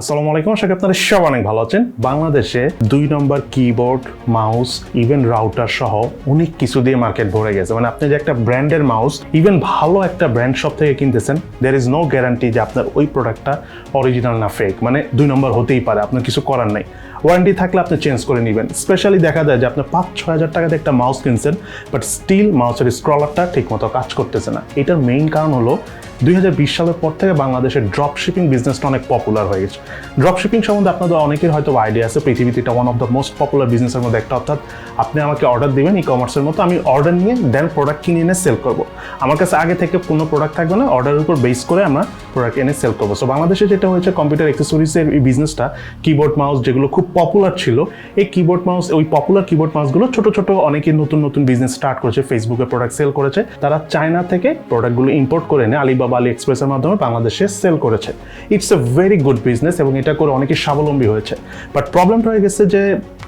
আসসালামু আলাইকুম, আশা করি আপনারা সব অনেক ভালো আছেন। বাংলাদেশে দুই নম্বর কিবোর্ড মাউস ইভেন রাউটার সহ অনেক কিছু দিয়ে মার্কেট ভরে গেছে। মানে আপনি যে একটা ব্র্যান্ডের মাউস ইভেন ভালো একটা ব্র্যান্ড শপ থেকে কিনতেছেন দের ইজ নো গ্যারান্টি যে আপনার ওই প্রোডাক্টটা অরিজিনাল না ফেক মানে দুই নম্বর হতেই পারে, আপনার কিছু করার নাই। ওয়ারেন্টি থাকলে আপনি চেঞ্জ করে নেবেন। স্পেশালি দেখা যায় যে আপনি পাঁচ ছয় হাজার টাকাতে একটা মাউস কিনছেন বাট স্টিল মাউসের স্ক্রলারটা ঠিকমতো কাজ করতেছে না। এটার মেইন কারণ হলো দুই হাজার বিশ সালের পর থেকে বাংলাদেশের ড্রপ শিপিং বিজনেসটা অনেক পপুলার হয়ে গেছে। ড্রপ শিপিং সম্বন্ধে আপনাদের অনেকের হয়তো আইডিয়া আছে, পৃথিবীতে এটা one of the most popular বিজনেসের মধ্যে একটা, অর্থাৎ আপনি আমাকে অর্ডার দেবেন ই কমার্সের মতো, আমি অর্ডার নিয়ে দেন প্রোডাক্ট কিনে এনে সেল করব। আমার কাছে আগে থেকে কোনো প্রোডাক্ট থাকবে না অর্ডারের উপর বেস করে আমরা প্রোডাক্ট এনে সেল করব। সো বাংলাদেশে যেটা হয়েছে কম্পিউটার অ্যাক্সেসরিজের এই বিজনেসটা কিবোর্ড মাউস যেগুলো খুব পপুলার ছিল, এই কিবোর্ড মাউস ওই পপুলার কিবোর্ড মাউসগুলো ছোট ছোট অনেকে নতুন নতুন বিজনেস স্টার্ট করেছে ফেসবুকে প্রোডাক্ট সেল করেছে। তারা চায়না থেকে প্রোডাক্টগুলো ইম্পোর্ট করে এনে আলিবাবা আলি এক্সপ্রেসের মাধ্যমে বাংলাদেশে সেল করেছে। It's a very good business এবং এটা করে অনেকে স্বাবলম্বী হয়েছে। বাট প্রবলেমটা হয়ে গেছে যে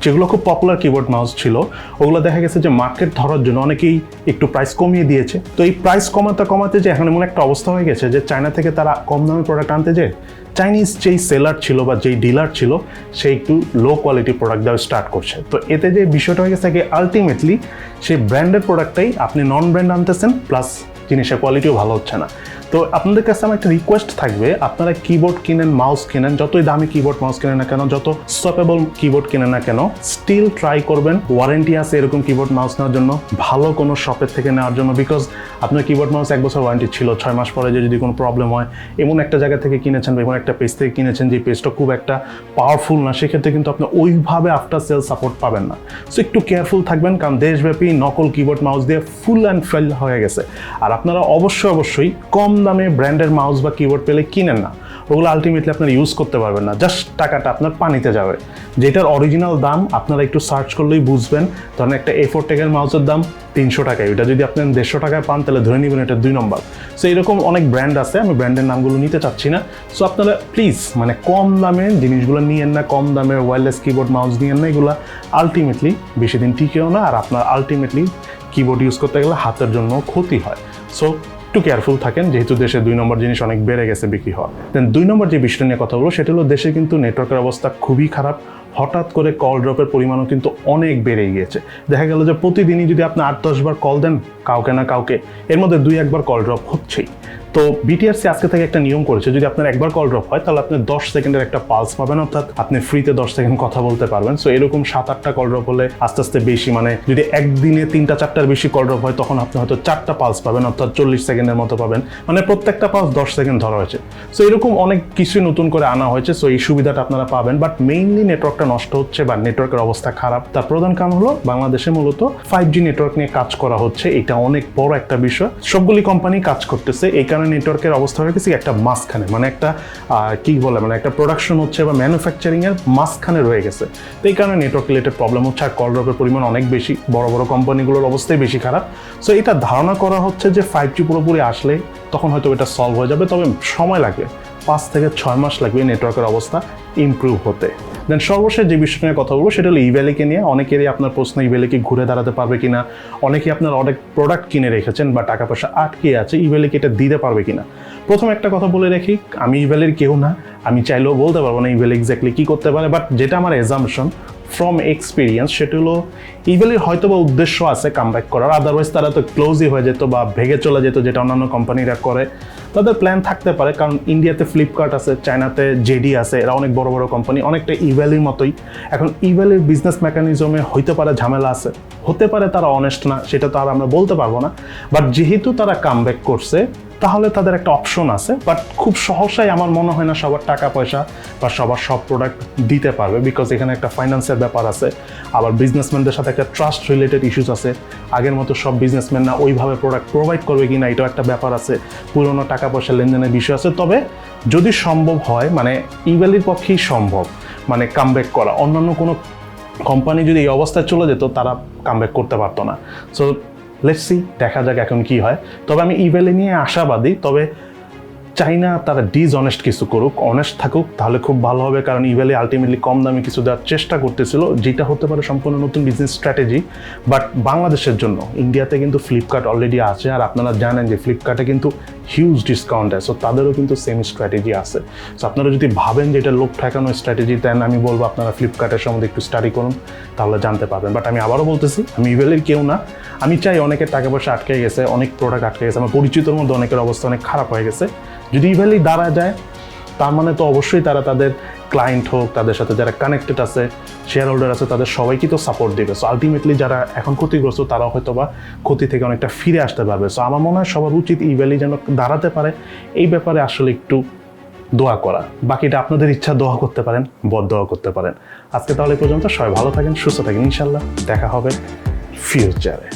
যেগুলো খুব পপুলার কিবোর্ড মাউস ছিল, ওগুলো দেখা গেছে যে মার্কেট ধরার জন্য অনেকেই একটু প্রাইস কমিয়ে দিয়েছে। তো এই প্রাইস কমাতে কমাতে যে এখন এমন একটা অবস্থা হয়ে গেছে যে চায়না থেকে তারা কম দামে প্রোডাক্ট আনতে যে চাইনিজ যেই সেলার ছিল বা যেই ডিলার ছিল, সে একটু লো কোয়ালিটি প্রোডাক্ট দেওয়া স্টার্ট করছে। তো এতে যে বিষয়টা হয়ে গেছে আলটিমেটলি সেই ব্র্যান্ডের প্রোডাক্টটাই আপনি নন ব্র্যান্ড আনতেছেন প্লাস জিনিসের কোয়ালিটিও ভালো হচ্ছে না। তো আপনাদের কাছে আমার একটা রিকোয়েস্ট থাকবে, আপনারা কিবোর্ড কিনেন মাউস কিনেন, যতই দামি কিবোর্ড মাউস কিনেন না কেন, যত স্টপেবল কিবোর্ড কিনেন না কেন স্টিল ট্রাই করবেন। ওয়ারেন্টি আছে এরকম কিবোর্ড মাউস নেওয়ার জন্য, ভালো কোনো শপের থেকে নেওয়ার জন্য বিকজ আপনার কিবোর্ড মাউস এক বছর ওয়ারেন্টি ছিল, ছয় মাস পরে যদি কোনো প্রবলেম হয়, এমন একটা জায়গা থেকে কিনেছেন বা এমন একটা পেজ থেকে কিনেছেন যে পেজটা খুব একটা পাওয়ারফুল না, সেক্ষেত্রে কিন্তু আপনি ওইভাবে আফটার সেল সাপোর্ট পাবেন না। সো একটু কেয়ারফুল থাকবেন, কারণ দেশব্যাপী নকল কিবোর্ড মাউস দিয়ে ফুল অ্যান্ড ফেল হয়ে গেছে। আর আপনারা অবশ্যই অবশ্যই কম দামে ব্র্যান্ডের মাউস বা কিবোর্ড পেলে কিনেন না। ওগুলো আলটিমেটলি আপনারা ইউজ করতে পারবেন না। জাস্ট টাকাটা আপনার পানিতে যাবে। যেটার অরিজিনাল দাম আপনারা একটু সার্চ করলেই বুঝবেন। ধরেন একটা এ ফোর টেকের মাউসের দাম তিনশো টাকায়। ওইটা যদি আপনি দেড়শো টাকায় পান, তাহলে ধরে নেবেন এটা দুই নম্বর। সো এরকম অনেক ব্র্যান্ড আছে। আমি ব্র্যান্ডের নামগুলো নিতে চাচ্ছি না। সো আপনারা প্লিজ মানে কম দামে জিনিসগুলো নিয়েন না, কম দামে ওয়্যারলেস কিবোর্ড মাউস নিয়েন না, এগুলো আলটিমেটলি বেশি দিন টিকেও না। আর আপনার আলটিমেটলি কিবোর্ড ইউজ করতে গেলে হাতের জন্য ক্ষতি হয়। সো একটু কেয়ারফুল থাকেন, যেহেতু দেশে দুই নম্বর জিনিস অনেক বেড়ে গেছে বিক্রি হওয়া দেন দুই নম্বর যে বিষয়টা নিয়ে কথা বলব, সেটা হলো দেশে কিন্তু নেটওয়ার্কের অবস্থা খুবই খারাপ। হঠাৎ করে কল ড্রপের পরিমাণও কিন্তু অনেক বেড়ে গিয়েছে। দেখা গেল যে প্রতিদিনই যদি আপনি আট দশবার কল দেন, কাউকে না কাউকে, এর মধ্যে দুই, একবার কল ড্রপ হচ্ছেই। তো বিটিআরসি আজকে থেকে একটা নিয়ম করেছে, যদি আপনার একবার কল ড্রপ হয়, তাহলে আপনি দশ সেকেন্ডের একটা পালস পাবেন, অর্থাৎ আপনি ফ্রিতে দশ সেকেন্ড কথা বলতে পারবেন। সো এরকম সাত, আটটা কল ড্রপ হলে আস্তে আস্তে বেশি মানে যদি একদিনে তিনটা, চারটার বেশি কল ড্রপ হয়, তখন আপনি হয়তো চারটা পালস পাবেন, অর্থাৎ চল্লিশ সেকেন্ডের মতো পাবেন। মানে প্রত্যেকটা পালস দশ সেকেন্ড ধরা হয়েছে। সো এরকম অনেক কিছু নতুন করে আনা হয়েছে সো এই সুবিধাটা আপনারা পাবেন। বাট মেইনলি নেটওয়ার্কটা নষ্ট হচ্ছে বা নেটওয়ার্কের অবস্থা খারাপ। তার প্রধান কারণ হলো বাংলাদেশে মূলত ফাইভ জি নেটওয়ার্ক নিয়ে কাজ করা হচ্ছে। এটা অনেক বড় একটা বিষয়। সবগুলি কোম্পানি কাজ করতেছে। এই কারণে নেটওয়ার্কের অবস্থা হয়ে গেছে একটা মাঝখানে মানে একটা কি বলে মানে একটা প্রোডাকশন হচ্ছে বা ম্যানুফ্যাকচারিংয়ের মাঝখানে রয়ে গেছে। তো এই কারণে নেটওয়ার্ক রিলেটেড প্রবলেম হচ্ছে আর কল ড্রপের পরিমাণ অনেক বেশি, বড় বড় কোম্পানিগুলোর অবস্থাই বেশি খারাপ। সো এটা ধারণা করা হচ্ছে যে ফাইভ জি পুরোপুরি আসলে তখন হয়তো এটা সলভ হয়ে যাবে, তবে সময় লাগবে। পাঁচ থেকে ছয় মাস লাগবে নেটওয়ার্কের অবস্থা ইম্প্রুভ হতে। দেন সর্বশেষ যে বিষয় নিয়ে কথা বলব, সেটা হলো ইভ্যালিকে নিয়ে। অনেকেরই আপনার প্রশ্ন ইভ্যালিকে ঘুরে দাঁড়াতে পারবে কিনা, অনেকেই আপনার অনেক প্রোডাক্ট কিনে রেখেছেন বা টাকা পয়সা আটকে আছে ইভ্যালিকে এটা দিতে পারবে কিনা। প্রথম একটা কথা বলে রাখি, আমি ইভ্যালির কেউ না, আমি চাইলেও বলতে পারব না ইভ্যালি এক্স্যাক্টলি কী করতে পারে বাট যেটা আমার এজামশন ফ্রম এক্সপিরিয়েন্স সেটা হলো ইভেলির হয়তো বা উদ্দেশ্য আছে কামব্যাক করার। আদারওয়াইজ তারা তো ক্লোজই হয়ে যেত বা ভেঙে চলে যেত যেটা অন্যান্য কোম্পানিরা করে। তাদের প্ল্যান থাকতে পারে, কারণ ইন্ডিয়াতে ফ্লিপকার্ট আছে চায়নাতে জেডি আছে, এরা অনেক বড় বড় কোম্পানি অনেকটা ইভ্যালির মতোই। এখন ইভ্যালির বিজনেস মেকানিজমে হইতে পারে, ঝামেলা আছে। হতে পারে তারা অনেস্ট না, সেটা তো আর আমরা বলতে পারব না। বাট যেহেতু তারা কামব্যাক করছে তাহলে তাদের একটা অপশন আছে বাট খুব সহসাই আমার মনে হয় না সবার টাকা পয়সা বা সবার সব প্রোডাক্ট দিতে পারবে বিকজ এখানে একটা ফাইন্যান্সের ব্যাপার আছে। আবার বিজনেসম্যানদের সাথে একটা ট্রাস্ট রিলেটেড ইস্যুস আছে। আগের মতো সব বিজনেসম্যান না ওইভাবে প্রোডাক্ট প্রোভাইড করবে কি না এটাও একটা ব্যাপার আছে। পুরোনো টাকা পয়সা লেনদেনের বিষয় আছে। তবে যদি সম্ভব হয় মানে ইভ্যালির পক্ষেই সম্ভব মানে কামব্যাক করা। অন্যান্য কোনো কোম্পানি যদি এই অবস্থায় চলে যেত, তারা কামব্যাক করতে পারতো না। সো লেটস দেখা যাক এখন কি হয়। তবে আমি ইভেলে নিয়ে আশাবাদী তবে চাই না তারা ডিসঅনেস্ট কিছু করুক অনেস্ট থাকুক, তাহলে খুব ভালো হবে। কারণ ইভ্যালি আলটিমেটলি কম দামে কিছু দেওয়ার চেষ্টা করতেছিল, যেটা হতে পারে সম্পূর্ণ নতুন বিজনেস স্ট্র্যাটেজি বাট বাংলাদেশের জন্য ইন্ডিয়াতে কিন্তু ফ্লিপকার্ট অলরেডি আছে, আর আপনারা জানেন যে ফ্লিপকার্টে কিন্তু হিউজ ডিসকাউন্ট আছে তাদেরও কিন্তু সেম স্ট্র্যাটেজি আছে। সো আপনারা যদি ভাবেন যে এটা লোক ঠেকানো স্ট্র্যাটেজি দেন আমি বলব আপনারা ফ্লিপকার্টের সম্বন্ধে একটু স্টাডি করুন, তাহলে জানতে পারবেন। বাট আমি আবারও বলতেছি, আমি ইভেলের কেউ না, আমি চাই অনেকের টাকা পয়সা আটকে গেছে, অনেক প্রোডাক্ট আটকে গেছে, আমার পরিচিতর মধ্যে অনেকের অবস্থা অনেক খারাপ হয়ে গেছে। যদি ইভেলি দাঁড়া যায়, তার মানে তো অবশ্যই তারা তাদের ক্লায়েন্ট হোক, তাদের সাথে যারা কানেক্টেড আছে শেয়ার হোল্ডার আছে, তাদের সবাইকে তো সাপোর্ট দেবে। সো আলটিমেটলি যারা এখন ক্ষতিগ্রস্ত তারা হয়তো বা ক্ষতি থেকে অনেকটা ফিরে আসতে পারবে। সো আমার মনে হয় সবার উচিত ইভ্যালি যেন দাঁড়াতে পারে। এই ব্যাপারে আসলে একটু দোয়া করা। বাকিটা আপনাদের ইচ্ছা, দোয়া করতে পারেন, বদ দোয়া করতে পারেন। আজকে তাহলে পর্যন্ত সবাই ভালো থাকেন, সুস্থ থাকেন। ইনশাল্লাহ দেখা হবে ফিউচারে